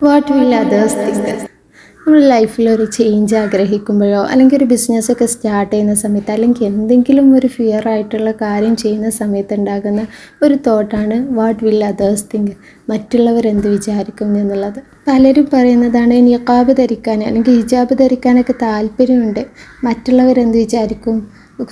What will others think നമ്മൾ ലൈഫിൽ ഒരു ചേഞ്ച് ആഗ്രഹിക്കുമ്പോഴോ അല്ലെങ്കിൽ ഒരു ബിസിനസ് ഒക്കെ സ്റ്റാർട്ട് ചെയ്യുന്ന സമയത്ത് അല്ലെങ്കിൽ എന്തെങ്കിലും ഒരു ഫിയർ ആയിട്ടുള്ള കാര്യം ചെയ്യുന്ന സമയത്ത് ഉണ്ടാകുന്ന ഒരു തോട്ടാണ് വാട്ട് വിൽ അതേഴ്സ് തിങ്ക് മറ്റുള്ളവർ എന്ത് വിചാരിക്കും എന്നുള്ളത്. പലരും പറയുന്നതാണ് നിക്കാബ് ധരിക്കാൻ അല്ലെങ്കിൽ ഹിജാബ് ധരിക്കാനൊക്കെ താല്പര്യമുണ്ട്. മറ്റുള്ളവർ എന്ത് വിചാരിക്കും?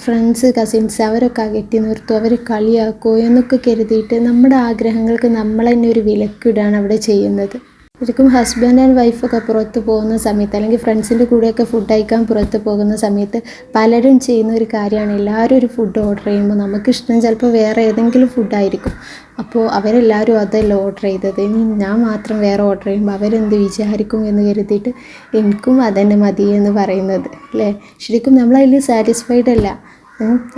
ഫ്രണ്ട്സ് കസിൻസ് അവരൊക്കെ അകറ്റി നിർത്തും അവർ കളിയാക്കുമോ എന്നൊക്കെ കരുതിയിട്ട് നമ്മുടെ ആഗ്രഹങ്ങൾക്ക് നമ്മൾ തന്നെ ഒരു വിലക്കിടാണ് അവിടെ ചെയ്യുന്നത്. ശരിക്കും ഹസ്ബൻഡ് ആൻഡ് വൈഫൊക്കെ പുറത്ത് പോകുന്ന സമയത്ത് അല്ലെങ്കിൽ ഫ്രണ്ട്സിന്റെ കൂടെയൊക്കെ ഫുഡ് കഴിക്കാൻ പുറത്ത് പോകുന്ന സമയത്ത് പലരും ചെയ്യുന്ന ഒരു കാര്യമാണ് എല്ലാവരും ഒരു ഫുഡ് ഓർഡർ ചെയ്യുമ്പോൾ നമുക്കിഷ്ടം ചിലപ്പോൾ വേറെ ഏതെങ്കിലും ഫുഡായിരിക്കും അപ്പോൾ അവരെല്ലാവരും അതല്ല ഓർഡർ ചെയ്തത്. ഇനി ഞാൻ മാത്രം വേറെ ഓർഡർ ചെയ്യുമ്പോൾ അവരെന്ത് വിചാരിക്കും എന്ന് കരുതിയിട്ട് എനിക്കും അതന്നെ മതി എന്ന് പറയുന്നത് അല്ലേ? ശരിക്കും നമ്മളതിൽ സാറ്റിസ്ഫൈഡ് അല്ല.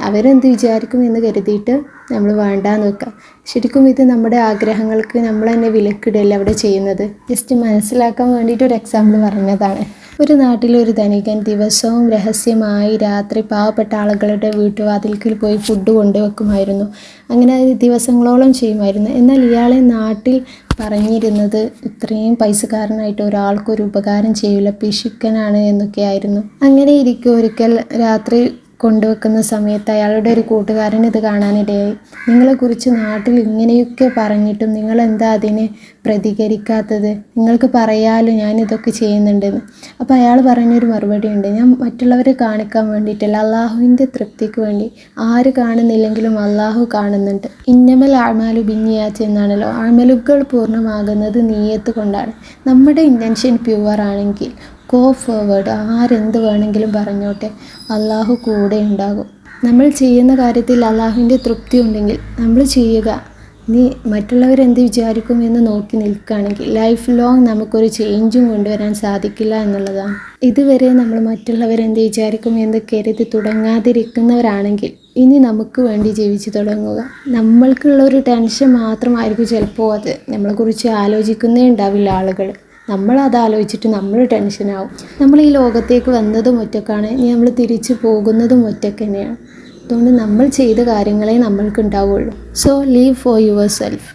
അവരെന്ത് വിചാരിക്കും എന്ന് കരുതിയിട്ട് നമ്മൾ വേണ്ടാന്ന് വെക്കുക ശരിക്കും ഇത് നമ്മുടെ ആഗ്രഹങ്ങൾക്ക് നമ്മൾ തന്നെ വിലക്കിടല്ല അവിടെ ചെയ്യുന്നത്? ജസ്റ്റ് മനസ്സിലാക്കാൻ വേണ്ടിയിട്ട് ഒരു എക്സാമ്പിൾ പറഞ്ഞതാണ്. ഒരു നാട്ടിലൊരു ധനികൻ ദിവസവും രഹസ്യമായി രാത്രി പാവപ്പെട്ട ആളുകളുടെ വീട്ടുവാതിൽക്കിൽ പോയി ഫുഡ് കൊണ്ടുവെക്കുമായിരുന്നു. അങ്ങനെ ദിവസങ്ങളോളം ചെയ്യുമായിരുന്നു. എന്നാൽ ഇയാളെ നാട്ടിൽ പറഞ്ഞിരുന്നത് ഇത്രയും പൈസക്കാരനായിട്ട് ഒരാൾക്കൊരു ഉപകാരം ചെയ്യില്ല പിശുക്കനാണ് എന്നൊക്കെയായിരുന്നു. അങ്ങനെ ഇരിക്കും ഒരിക്കൽ രാത്രി കൊണ്ടുവെക്കുന്ന സമയത്ത് അയാളുടെ ഒരു കൂട്ടുകാരൻ ഇത് കാണാനിടയായി. നിങ്ങളെക്കുറിച്ച് നാട്ടിൽ ഇങ്ങനെയൊക്കെ പറഞ്ഞിട്ടും നിങ്ങൾ എന്താ അതിനെ പ്രതികരിക്കാത്തത്? നിങ്ങൾക്ക് പറയാലോ ഞാൻ ഇതൊക്കെ ചെയ്യുന്നുണ്ടെന്ന്. അപ്പോൾ അയാൾ പറഞ്ഞൊരു മറുപടി ഉണ്ട്. ഞാൻ മറ്റുള്ളവരെ കാണിക്കാൻ വേണ്ടിയിട്ടല്ല അള്ളാഹുവിന്റെ തൃപ്തിക്ക് വേണ്ടി. ആര് കാണുന്നില്ലെങ്കിലും അള്ളാഹു കാണുന്നുണ്ട്. ഇന്നമൽ ആഴ്മാലു ബിന്നിയാച്ച് എന്നാണല്ലോ. ആഴ്മലുകൾ പൂർണമാകുന്നത് നീയത്ത് കൊണ്ടാണ്. നമ്മുടെ ഇന്റൻഷൻ പ്യുവർ ആണെങ്കിൽ. ഗോ ഫോർവേഡ് ആരെന്ത് വേണമെങ്കിലും പറഞ്ഞോട്ടെ. അള്ളാഹു കൂടെ ഉണ്ടാകും. നമ്മൾ ചെയ്യുന്ന കാര്യത്തിൽ അള്ളാഹുവിന്റെ തൃപ്തി ഉണ്ടെങ്കിൽ നമ്മൾ ചെയ്യുക. നീ മറ്റുള്ളവരെന്ത് വിചാരിക്കും എന്ന് നോക്കി നിൽക്കുകയാണെങ്കിൽ ലൈഫ് ലോങ് നമുക്കൊരു ചേഞ്ചും കൊണ്ടുവരാൻ സാധിക്കില്ല എന്നുള്ളതാണ്. ഇതുവരെ നമ്മൾ മറ്റുള്ളവരെന്ത് വിചാരിക്കും എന്ന് കരുതി തുടങ്ങാതിരിക്കുന്നവരാണെങ്കിൽ ഇനി നമുക്ക് വേണ്ടി ജീവിച്ചു തുടങ്ങുക. നമ്മൾക്കുള്ള ഒരു ടെൻഷൻ മാത്രമായിരിക്കും ചിലപ്പോൾ അത്. നമ്മളെക്കുറിച്ച് ആലോചിക്കുന്നേ ഉണ്ടാവില്ല ആളുകൾ. നമ്മൾ അത് ആലോചിച്ചിട്ട് നമ്മൾ ടെൻഷനാവും. നമ്മൾ ഈ ലോകത്തേക്ക് വന്നതും ഒറ്റക്കാണ്. ഇനി നമ്മൾ തിരിച്ചു പോകുന്നതും ഒറ്റയ്ക്ക് തന്നെയാണ് അതുകൊണ്ട് നമ്മൾ ചെയ്ത കാര്യങ്ങളെ നമ്മൾക്ക് ഉണ്ടാവുള്ളൂ so leave for your self